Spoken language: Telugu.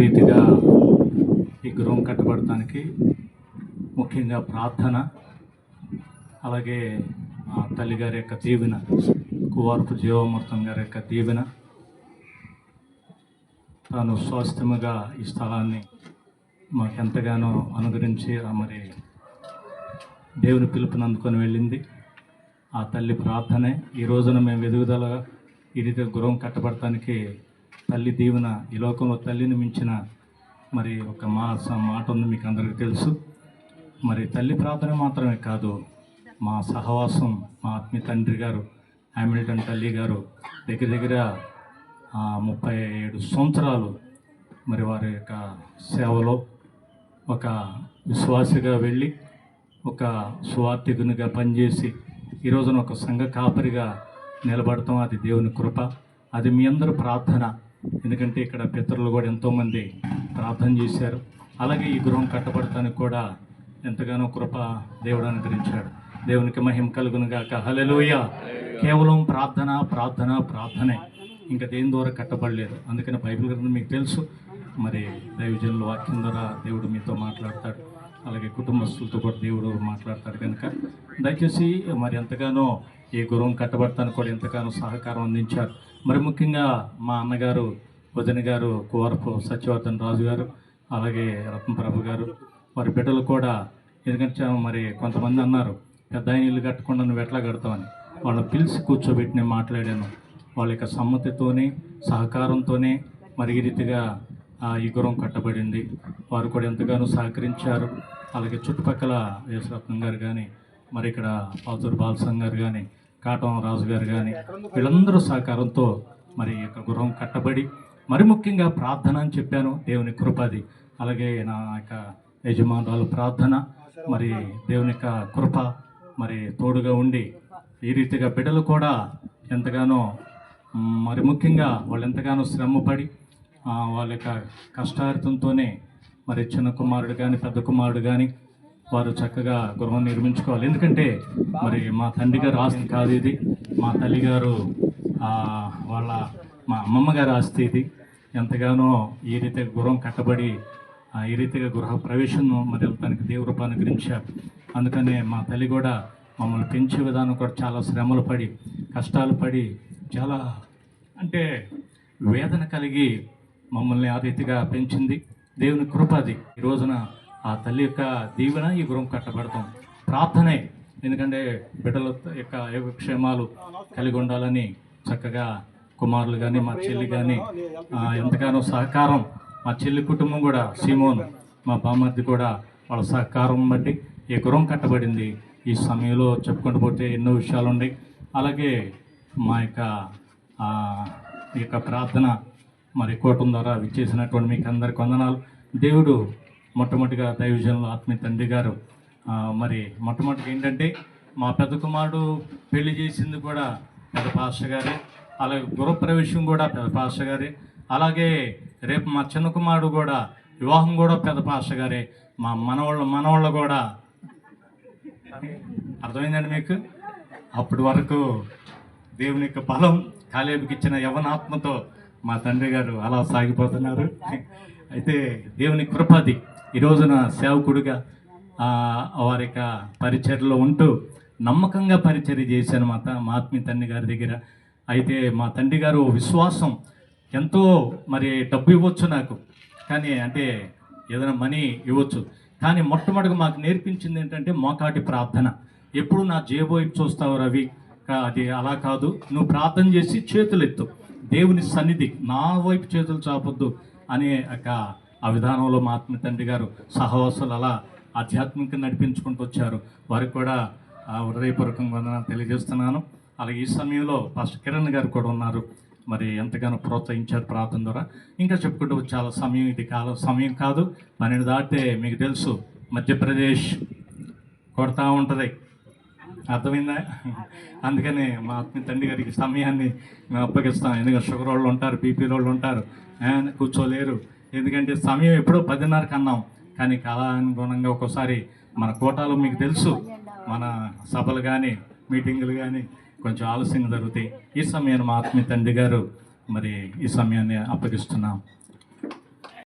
రీతిగా ఈ గృహం కట్టబడటానికి ముఖ్యంగా ప్రార్థన అలాగే ఆ తల్లిగారి యొక్క దీవెన కువార్పు జీవామృతం గారి యొక్క దీవెన తాను స్వాస్థ్యముగా ఈ స్థలాన్ని మాకెంతగానో అనుగ్రహించి మరి దేవుని పిలుపుని అందుకొని వెళ్ళింది. ఆ తల్లి ప్రార్థనే. ఈ రోజున మేము ఎదుగుదల ఈ రీతిగా గృహం కట్టబడటానికి తల్లి దీవెన ఈ లోకంలో తల్లిని మించిన మరి ఒక మాస మాట ఉంది మీకు అందరికీ తెలుసు. మరి తల్లి ప్రార్థన మాత్రమే కాదు మా సహవాసం మా ఆత్మీయ తండ్రి గారు హామిల్టన్ తల్లి గారు దగ్గర దగ్గర ముప్పై ఏడు సంవత్సరాలు మరి వారి యొక్క సేవలో ఒక విశ్వాసిగా వెళ్ళి ఒక సువార్థికునిగా పనిచేసి ఈ రోజున ఒక సంఘ కాపరిగా నిలబడటం అది దేవుని కృప. అది మీ అందరూ ప్రార్థన. ఎందుకంటే ఇక్కడ పితరులు కూడా ఎంతోమంది ప్రార్థన చేశారు. అలాగే ఈ గృహం కట్టబడటానికి కూడా ఎంతగానో కృప దేవుడు అనుగ్రహించాడు. దేవునికి మహిమ కలుగును గాక. హల్లెలూయా. కేవలం ప్రార్థన ప్రార్థన ప్రార్థనే. ఇంకా దేని ద్వారా కట్టబడలేదు. అందుకని బైబిల్ గ్రంథం మీకు తెలుసు. మరి దైవజనుల వాక్యం ద్వారా దేవుడు మీతో మాట్లాడతాడు. అలాగే కుటుంబస్తులతో కూడా దేవుడు మాట్లాడతాడు కనుక. దయచేసి మరి ఎంతగానో ఈ గురువం కట్టబడతానికి కూడా ఎంతగానో సహకారం అందించారు. మరి ముఖ్యంగా మా అన్నగారు వదిన గారు కువరపు సత్యవర్ధన్ రాజు గారు అలాగే రత్నప్రభు గారు వారి బిడ్డలు కూడా ఎందుకంటే మరి కొంతమంది అన్నారు పెద్ద ఆయన ఇల్లు కట్టకుండా నువ్వు ఎట్లా కడతావని. వాళ్ళని పిలిచి కూర్చోబెట్టి నేను మాట్లాడాను. వాళ్ళ యొక్క సమ్మతితోనే సహకారంతోనే మరి ఈ రీతిగా ఆ, ఈ గురం కట్టబడింది. వారు కూడా ఎంతగానో సహకరించారు. అలాగే చుట్టుపక్కల యేసరత్నం గారు కానీ మరి ఇక్కడ పాతూరు బాలసం గారు కానీ కాటం రాజు గారు కానీ వీళ్ళందరూ సహకారంతో మరి ఈ యొక్క గృహం కట్టబడి మరి ముఖ్యంగా ప్రార్థన అని చెప్పాను దేవుని కృపది. అలాగే నా యొక్క యజమానురాలు ప్రార్థన మరి దేవుని యొక్క కృప మరి తోడుగా ఉండి ఈ రీతిగా బిడ్డలు కూడా ఎంతగానో మరి ముఖ్యంగా వాళ్ళు ఎంతగానో శ్రమపడి వాళ్ళ యొక్క కష్టార్థంతోనే మరి చిన్న కుమారుడు కానీ పెద్ద కుమారుడు కానీ వారు చక్కగా గృహం నిర్మించుకోవాలి. ఎందుకంటే మరి మా తండ్రి గారు ఆస్తి కాదు ఇది. మా తల్లిగారు వాళ్ళ మా అమ్మమ్మ గారు ఆస్తి ఇది. ఎంతగానో ఈ రీతిగా గృహం కట్టబడి ఆ, ఈ రీతిగా గృహ ప్రవేశం మరి తనకి దేవుడు అనుగ్రహించారు. అందుకనే మా తల్లి కూడా మమ్మల్ని పెంచే విధానం కూడా చాలా శ్రమలు పడి కష్టాలు పడి చాలా అంటే వేదన కలిగి మమ్మల్ని ఆ రీతిగా పెంచింది. దేవుని కృపది ఈ రోజున ఆ తల్లి యొక్క దీవెన ఈ గృహం కట్టబడతాం. ప్రార్థనే. ఎందుకంటే బిడ్డల యొక్క యోగక్షేమాలు కలిగి ఉండాలని చక్కగా కుమారులు కానీ మా చెల్లి కానీ ఎంతగానో సహకారం మా చెల్లి కుటుంబం కూడా సీమోన్ మా బామ్మర్ది కూడా వాళ్ళ సహకారం బట్టి ఈ గృహం కట్టబడింది. ఈ సమయంలో చెప్పుకుంటూ పోతే ఎన్నో విషయాలు ఉన్నాయి. అలాగే మా యొక్క ఈ యొక్క ప్రార్థన మరి కోటం ద్వారా విచ్చేసినటువంటి మీకు అందరికి వందనాలు. దేవుడు మొట్టమొదటిగా దైవజనులు ఆత్మీయ తండ్రి గారు మరి మొట్టమొదటి ఏంటంటే మా పెద్ద కుమారుడు పెళ్ళి చేసింది కూడా పెద్ద పాస్టర్ గారే అలాగే గృహప్రవేశం కూడా పెద్ద పాస్టర్ గారే అలాగే రేపు మా చిన్న కుమారుడు కూడా వివాహం కూడా పెద్ద పాస్టర్ గారే మా మనవాళ్ళు మనవాళ్ళు కూడా. అర్థమైందండి మీకు? అప్పటి వరకు దేవుని యొక్క బలం కాలేబుకి ఇచ్చిన యవనాత్మతో మా తండ్రి గారు అలా సాగిపోతున్నారు. అయితే దేవుని కృపది ఈ రోజున సేవకుడిగా వారి యొక్క పరిచర్లో ఉంటూ నమ్మకంగా పరిచర్య చేశాను మా త- మా ఆత్మీయ తండ్రి గారి దగ్గర. అయితే మా తండ్రి గారు విశ్వాసం ఎంతో మరి డబ్బు ఇవ్వచ్చు నాకు. కానీ అంటే ఏదైనా మనీ ఇవ్వచ్చు. కానీ మొట్టమొదటిగా మాకు నేర్పించింది ఏంటంటే మోకాటి ప్రార్థన. ఎప్పుడు నా జేబు వైపు చూస్తావు రవి? అది అలా కాదు. నువ్వు ప్రార్థన చేసి చేతులు ఎత్తు దేవుని సన్నిధి నా వైపు చేతులు చాపొద్దు అనే ఒక ఆ విధానంలో మా ఆత్మ తండ్రి గారు సహవాసులు అలా ఆధ్యాత్మికంగా నడిపించుకుంటూ వచ్చారు. వారికి కూడా ఆ హృదయపూర్వకంగా వందనాలు తెలియజేస్తున్నాను. అలాగే ఈ సమయంలో పాస్టర్ కిరణ్ గారు కూడా ఉన్నారు. మరి ఎంతగానో ప్రోత్సహించారు ప్రార్థన ద్వారా. ఇంకా చెప్పుకుంటూ చాలా సమయం ఇది కాల సమయం కాదు. పన్నెండు దాటితే మీకు తెలుసు మధ్యప్రదేశ్ కొడతా ఉంటుంది. అర్థమైందా? అందుకని మా ఆత్మీయ తండ్రి గారికి సమయాన్ని మేము అప్పగిస్తాం. ఎందుకంటే షుగర్ వాళ్ళు ఉంటారు బీపీ వాళ్ళు ఉంటారు. కూర్చోలేరు. ఎందుకంటే సమయం ఎప్పుడో పదిన్నరకు అన్నాం. కానీ కాలానుగుణంగా ఒక్కోసారి మన కోటాలు మీకు తెలుసు మన సభలు కానీ మీటింగులు కానీ కొంచెం ఆలస్యంగా జరుగుతాయి. ఈ సమయాన్ని మా ఆత్మీయ తండ్రి గారు మరి ఈ సమయాన్ని అప్పగిస్తున్నాం.